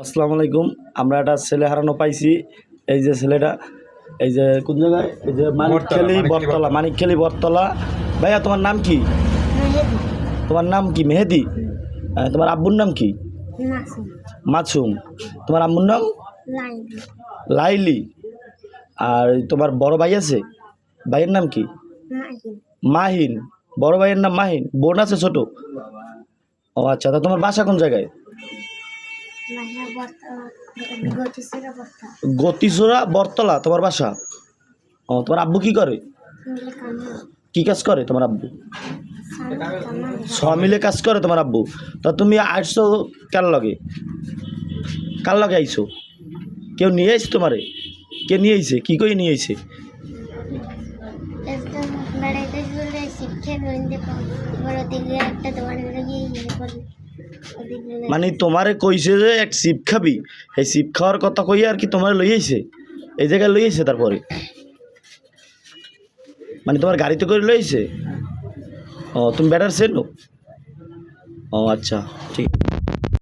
আসসালামু আলাইকুম আমরা একটা ছেলে হারানো পাইছি। এই যে ছেলেটা এই যে কোন জায়গায়? এই যে মানিকখালি বটতলা মানিকখালি বটতলা ভাইয়া তোমার নাম কি? তোমার নাম কি? মেহেদি? তোমার আব্বুর নাম কি? মাসুম। তোমার আম্মুর নাম? লাইলি। আর তোমার বড় ভাই আছে? ভাইয়ের নাম কি? মাহিন। বড় ভাইয়ের নাম মাহিন। বোন আছে ছোট? ও আচ্ছা তা তোমার বাসা কোন জায়গায়? গতিসোরা বরতলা তোমার বাসা? ও, তোমার আব্বু কি করে? কি কাজ করে তোমার আব্বু? ছ কাজ করে তোমার আব্বু। তা তুমি আসছো কার লগে? কার লগে আইছো? কেউ নিয়ে আইছে তোমারে? কে নিয়ে আইছে? কি করে নিয়ে আইছে? মানে তোমারে কইছে যে এক সিপ খাবি। এই সিপ খাওয়ার কথা কই আর কি তোমার লই আইছে? এই জায়গায় লই আইছে তারপরে? মানে তোমার গাড়িতে করে লই আইছে? ও, তুমি বেটার সেনো? ও আচ্ছা ঠিক